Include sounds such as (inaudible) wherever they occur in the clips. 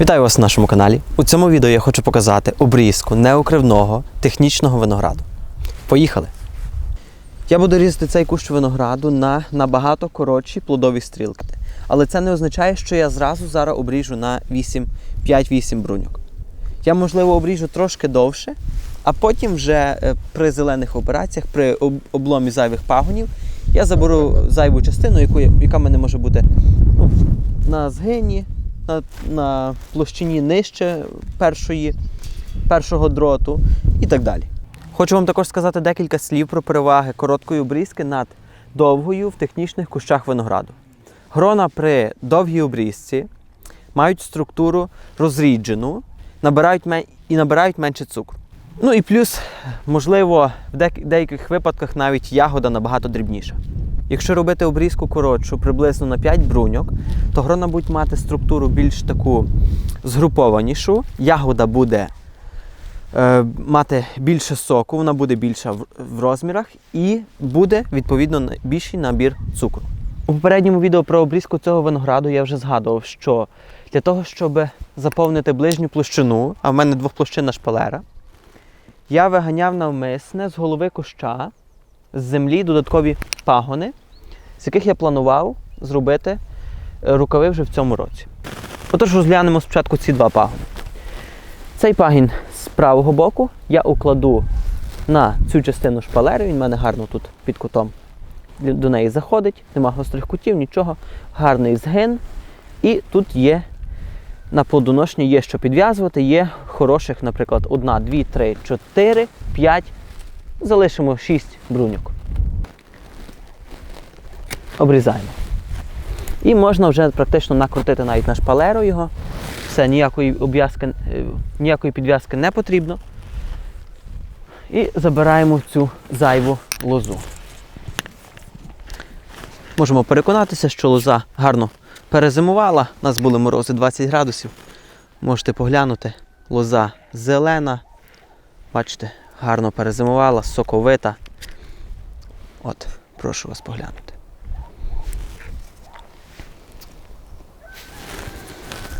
Вітаю вас на нашому каналі. У цьому відео я хочу показати обрізку неокривного технічного винограду. Поїхали! Я буду різати цей кущ винограду на набагато коротші плодові стрілки. Але це не означає, що я зразу зараз обріжу на 8, 5-8 бруньок. Я, можливо, обріжу трошки довше, а потім вже е, при зелених операціях, при обломі зайвих пагонів, я заберу зайву частину, яку, яка в мене може бути ну, на згині, на, на площині нижче першої, першого дроту і так далі. Хочу вам також сказати декілька слів про переваги короткої обрізки над довгою в технічних кущах винограду. Грона при довгій обрізці мають структуру розріджену набирають і набирають менше цукру. Ну і плюс, можливо, в деяких випадках навіть ягода набагато дрібніша. Якщо робити обрізку коротшу приблизно на 5 бруньок, то грона будуть мати структуру більш таку згрупованішу, ягода буде е, мати більше соку, вона буде більша в, в розмірах і буде відповідно більший набір цукру. У попередньому відео про обрізку цього винограду я вже згадував, що для того, щоб заповнити ближню площину, а в мене двохплощинна шпалера, я виганяв навмисне з голови куща з землі додаткові пагони, з яких я планував зробити е, рукави вже в цьому році. Отож, розглянемо спочатку ці два пагони. Цей пагін з правого боку я укладу на цю частину шпалери, він в мене гарно тут під кутом до неї заходить, нема гострих кутів, нічого, гарний згин. І тут є на плодоношні є що підв'язувати, є хороших, наприклад, 1, 2, 3, 4, 5. Залишимо 6 бруньок. Обрізаємо. І можна вже практично накрутити навіть на шпалеру його. Все, ніякої обв'язки, е, ніякої підв'язки не потрібно. І забираємо цю зайву лозу. Можемо переконатися, що лоза гарно перезимувала. У нас були морози 20 градусів. Можете поглянути. Лоза зелена. Бачите, гарно перезимувала, соковита. От, прошу вас поглянути.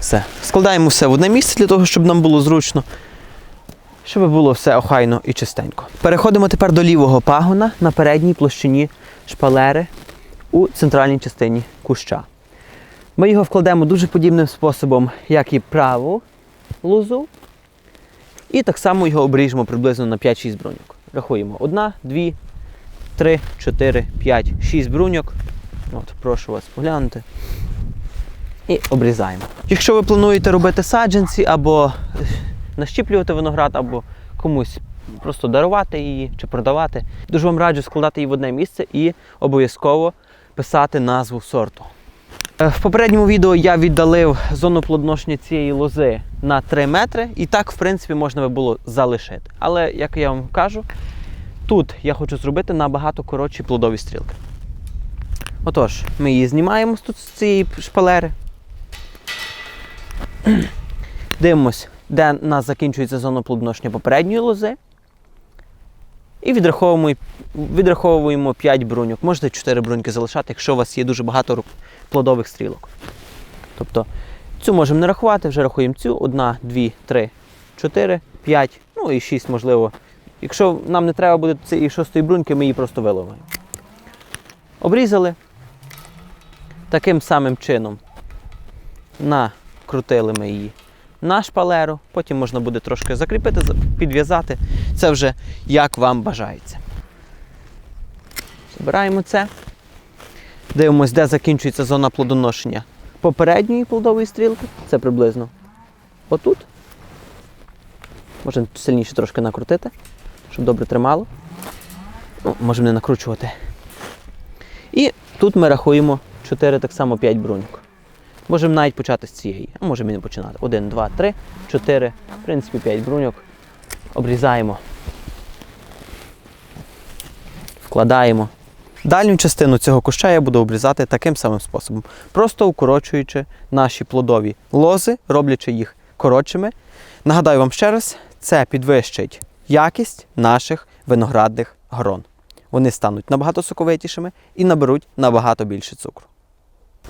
Все. Складаємо все в одне місце для того, щоб нам було зручно. Щоб було все охайно і чистенько. Переходимо тепер до лівого пагона на передній площині шпалери у центральній частині куща. Ми його вкладемо дуже подібним способом, як і праву лозу. І так само його обріжемо приблизно на 5-6 бруньок. Рахуємо. 1, 2, 3, 4, 5, 6 бруньок. От, прошу вас поглянути. І обрізаємо. Якщо ви плануєте робити саджанці або е, нащіплювати виноград, або комусь просто дарувати її чи продавати, дуже вам раджу складати її в одне місце і обов'язково писати назву сорту. Е, В попередньому відео я віддалив зону плодоношення цієї лози на 3 метри, і так, в принципі, можна би було залишити. Але, як я вам кажу, тут я хочу зробити набагато коротші плодові стрілки. Отож, ми її знімаємо тут з цієї шпалери. Дивимось, де у нас закінчується зона плодоношення попередньої лози. І відраховуємо, відраховуємо 5 бруньок. Можете 4 бруньки залишати, якщо у вас є дуже багато плодових стрілок. Тобто цю можемо не рахувати, вже рахуємо цю. 1, 2, 3, 4, 5, ну і 6 можливо. Якщо нам не треба буде цієї шостої бруньки, ми її просто виловимо. Обрізали. Таким самим чином накрутили ми її на шпалеру, потім можна буде трошки закріпити, підв'язати. Це вже як вам бажається. Забираємо це. Дивимось, де закінчується зона плодоношення попередньої плодової стрілки. Це приблизно отут. Можемо сильніше трошки накрутити, щоб добре тримало. Ну, можемо не накручувати. І тут ми рахуємо 4, так само 5 бруньок. Можемо навіть почати з цієї, а можемо і не починати. 1, 2, 3, 4, в принципі, 5 бруньок. Обрізаємо. Вкладаємо. Дальню частину цього куща я буду обрізати таким самим способом, просто укорочуючи наші плодові лози, роблячи їх коротшими. Нагадаю вам ще раз, це підвищить якість наших виноградних грон. Вони стануть набагато соковитішими і наберуть набагато більше цукру.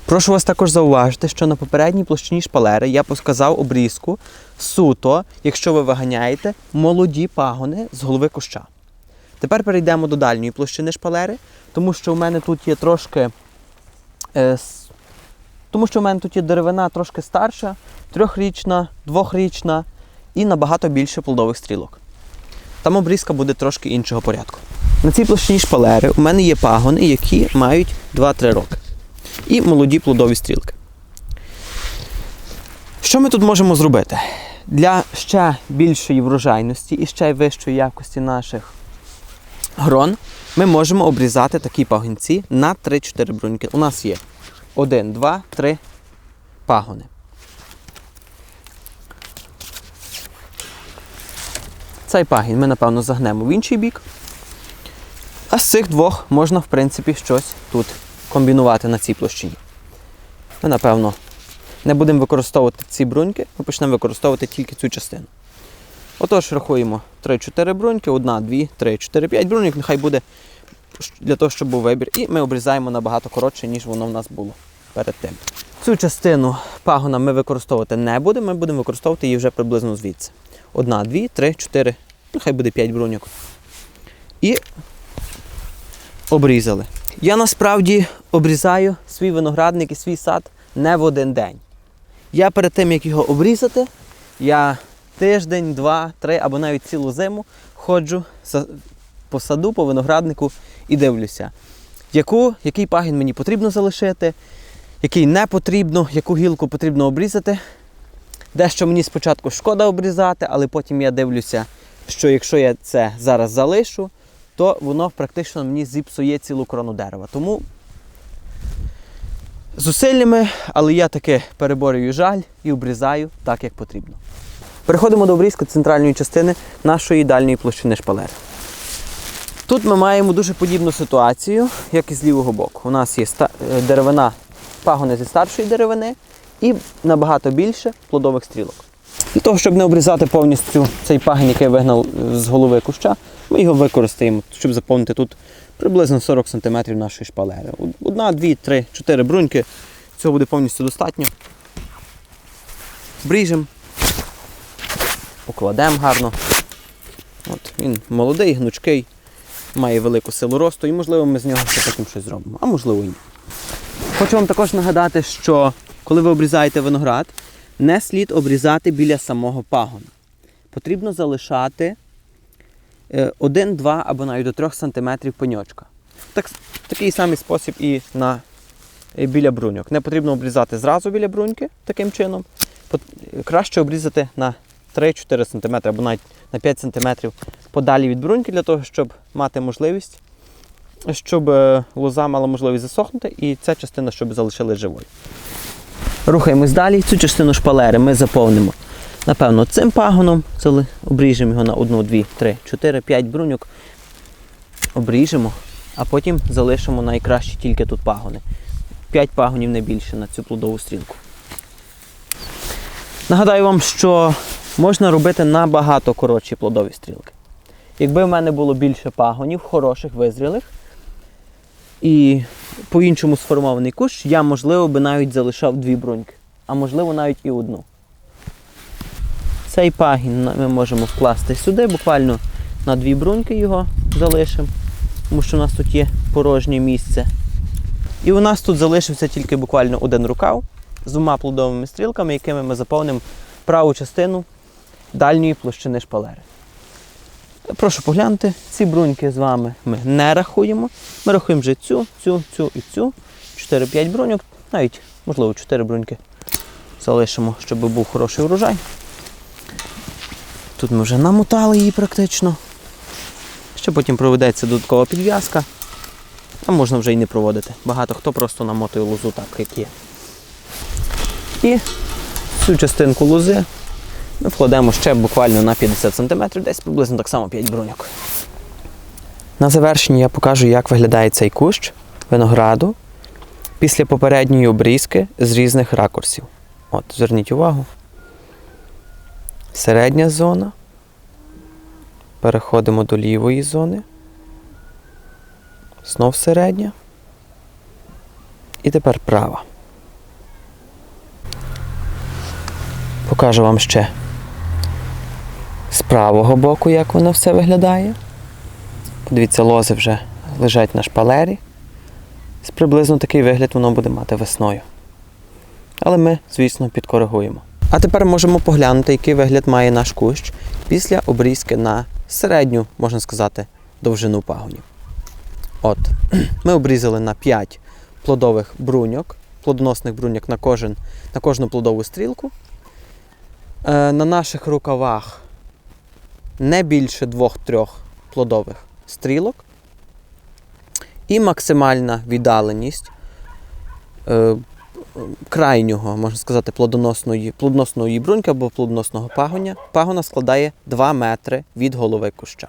Прошу вас також зауважити, що на попередній площині шпалери я показав обрізку суто, якщо ви виганяєте молоді пагони з голови куща. Тепер перейдемо до дальньої площини шпалери, тому що у мене тут є трошки. Е, тому що у мене тут є деревина трошки старша, трьохрічна, двохрічна і набагато більше плодових стрілок. Там обрізка буде трошки іншого порядку. На цій площині шпалери у мене є пагони, які мають 2-3 роки. І молоді плодові стрілки. Що ми тут можемо зробити? Для ще більшої врожайності і ще вищої якості наших грон ми можемо обрізати такі пагонці на 3-4 бруньки. У нас є 1, 2, 3 пагони. Цей пагін ми, напевно, загнемо в інший бік. А з цих двох можна, в принципі, щось тут комбінувати на цій площині. Ми, напевно, не будемо використовувати ці бруньки, ми почнемо використовувати тільки цю частину. Отож, рахуємо 3-4 бруньки, 1, 2, 3, 4, 5 бруньок, нехай буде для того, щоб був вибір. І ми обрізаємо набагато коротше, ніж воно в нас було перед тим. Цю частину пагона ми використовувати не будемо, ми будемо використовувати її вже приблизно звідси. Одна, дві, три, чотири, нехай буде 5 бруньок. І обрізали. Я насправді обрізаю свій виноградник і свій сад не в один день. Я перед тим, як його обрізати, я тиждень, два, три або навіть цілу зиму ходжу по саду, по винограднику і дивлюся, яку, який пагін мені потрібно залишити, який не потрібно, яку гілку потрібно обрізати. Дещо мені спочатку шкода обрізати, але потім я дивлюся, що якщо я це зараз залишу, то воно практично мені зіпсує цілу крону дерева. Тому зусиллями, але я таки переборюю жаль і обрізаю так, як потрібно. Переходимо до обрізки центральної частини нашої дальньої площини шпалери. Тут ми маємо дуже подібну ситуацію, як і з лівого боку. У нас є е, деревина, пагони зі старшої деревини і набагато більше плодових стрілок. Для того, щоб не обрізати повністю цей пагін, який вигнав з голови куща, ми його використаємо, щоб заповнити тут приблизно 40 см нашої шпалери. Одна, дві, три, чотири бруньки. Цього буде повністю достатньо. Бріжемо, покладемо гарно. От, він молодий, гнучкий, має велику силу росту і, можливо, ми з нього ще потім щось зробимо, а можливо і ні. Хочу вам також нагадати, що коли ви обрізаєте виноград, не слід обрізати біля самого пагона. Потрібно залишати 1, 2 або навіть до 3 см пеньочка. Так, такий самий спосіб і на, е, біля бруньок. Не потрібно обрізати зразу біля бруньки таким чином. Краще обрізати на 3-4 см або навіть на 5 см подалі від бруньки, для того, щоб мати можливість, щоб е, лоза мала можливість засохнути і ця частина, щоб залишилась живою. Рухаємось далі. Цю частину шпалери ми заповнимо, напевно, цим пагоном. Зали- Обріжемо його на 1, 2, 3, 4, 5 бруньок. Обріжемо, а потім залишимо найкращі тільки тут пагони. 5 пагонів не більше на цю плодову стрілку. Нагадаю вам, що можна робити набагато коротші плодові стрілки. Якби в мене було більше пагонів, хороших, визрілих, і по-іншому сформований кущ, я, можливо, би навіть залишав дві бруньки, а можливо навіть і одну. Цей пагін ми можемо вкласти сюди, буквально на дві бруньки його залишимо, тому що у нас тут є порожнє місце. І у нас тут залишився тільки буквально один рукав з двома плодовими стрілками, якими ми заповнимо праву частину дальньої площини шпалери. Прошу поглянути, ці бруньки з вами ми не рахуємо. Ми рахуємо вже цю, цю, цю і цю. 4-5 бруньок, навіть, можливо, 4 бруньки залишимо, щоб був хороший урожай. Тут ми вже намотали її практично. Ще потім проведеться додаткова підв'язка. А можна вже і не проводити. Багато хто просто намотує лозу так, як є. І цю частинку лози ми вкладемо ще буквально на 50 см, десь приблизно так само 5 бруньок. На завершенні я покажу, як виглядає цей кущ винограду після попередньої обрізки з різних ракурсів. От, зверніть увагу середня зона. Переходимо до лівої зони. Знов середня. І тепер права. Покажу вам ще з правого боку, як воно все виглядає. Подивіться, лози вже лежать на шпалері. З Приблизно такий вигляд воно буде мати весною. Але ми, звісно, підкоригуємо. А тепер можемо поглянути, який вигляд має наш кущ після обрізки на середню, можна сказати, довжину пагонів. От, (clears throat) ми обрізали на 5 плодових бруньок, плодоносних бруньок на, кожен, на кожну плодову стрілку. Е, на наших рукавах не більше двох-трьох плодових стрілок. І максимальна віддаленість е, крайнього, можна сказати, плодоносної, плодоносної бруньки або плодоносного пагоня. Пагона складає 2 метри від голови куща.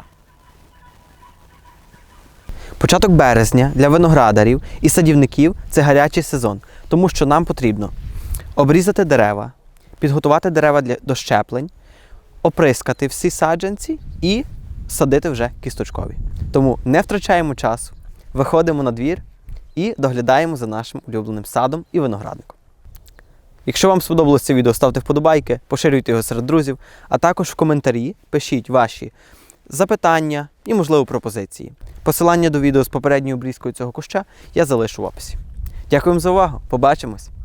Початок березня для виноградарів і садівників це гарячий сезон, тому що нам потрібно обрізати дерева, підготувати дерева для, до щеплень, оприскати всі саджанці і садити вже кісточкові. Тому не втрачаємо часу, виходимо на двір і доглядаємо за нашим улюбленим садом і виноградником. Якщо вам сподобалося це відео, ставте вподобайки, поширюйте його серед друзів, а також в коментарі пишіть ваші запитання і, можливо, пропозиції. Посилання до відео з попередньою обрізкою цього куща я залишу в описі. Дякую вам за увагу. Побачимось!